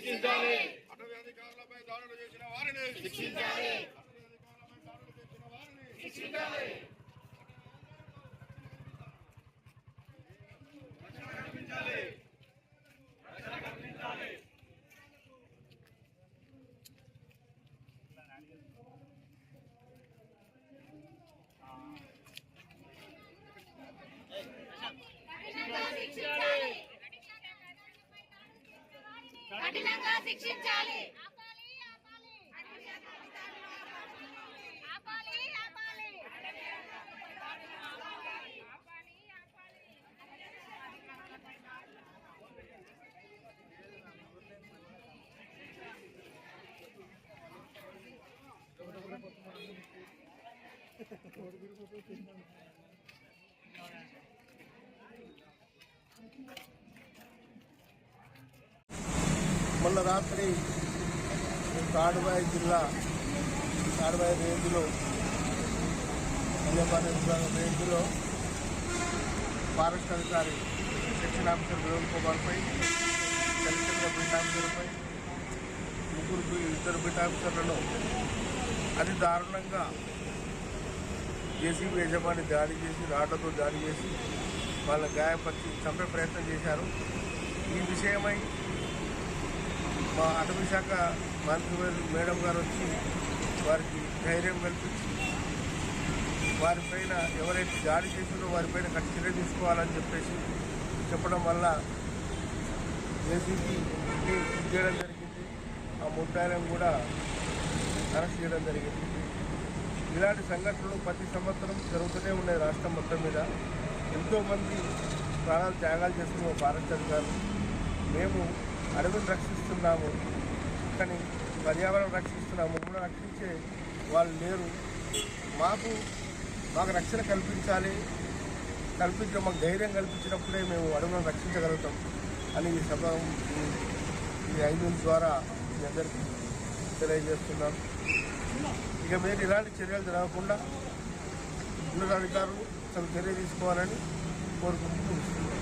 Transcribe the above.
శిక్షించాలి. అటవీ అధికారులపై దాడులు చేసిన వారిని శిక్షించాలి. కఠినంగా శిక్షించాలి ఆపాలి మొన్న రాత్రి తాడుబాయి జిల్లా తాడుబాయి రేంజ్లో అయ్యపాన విభాగం రేంజ్లో ఫారెస్ట్ అధికారి సెక్షన్ ఆఫీసర్ వినోద్ కుమార్పై కలెక్టర్ బిట్ ఆఫీసర్పై ముగ్గురు ఇద్దరు బిట్ ఆఫీసర్లను అతి దారుణంగా జేసీబీ యజమాని దాడి చేసి రాళ్ళతో దాడి చేసి వాళ్ళ గాయపరిచి చంపే ప్రయత్నం చేశారు. ఈ విషయమై మా అటవీ శాఖ మంత్రి మేడం గారు వచ్చి వారికి ధైర్యం కల్పించి వారిపైన ఎవరైతే దాడి చేసిందో వారిపైన కఠిన చర్య తీసుకోవాలని చెప్పేసి చెప్పడం వల్ల ఏసీపీ చేయడం జరిగింది. ఆ ముద్దాయిలను కూడా అరెస్ట్ చేయడం జరిగింది. ఇలాంటి సంఘటనలు ప్రతి సంవత్సరం జరుగుతూనే ఉన్నాయి రాష్ట్రం మొత్తం మీద. ఎంతోమంది ప్రాణాలు త్యాగాలు చేస్తున్న ఫారెస్ట్ అధికారులు మేము అడవులు రక్షిస్తున్నాము. కానీ పర్యావరణం రక్షిస్తున్నాము. మమ్మల్ని రక్షించే వాళ్ళు లేరు. మాకు మాకు రక్షణ కల్పించాలి. కల్పించడం మాకు ధైర్యం కల్పించినప్పుడే మేము అడవులను రక్షించగలుగుతాం అని ఈ సభ ఈ- ఐదు ద్వారా మీ అందరికీ తెలియజేస్తున్నాం. ఇక మీరు ఇలాంటి చర్యలు జరగకుండా ఉన్నతాధికారులు తమ చర్య తీసుకోవాలని కోరుకుంటూ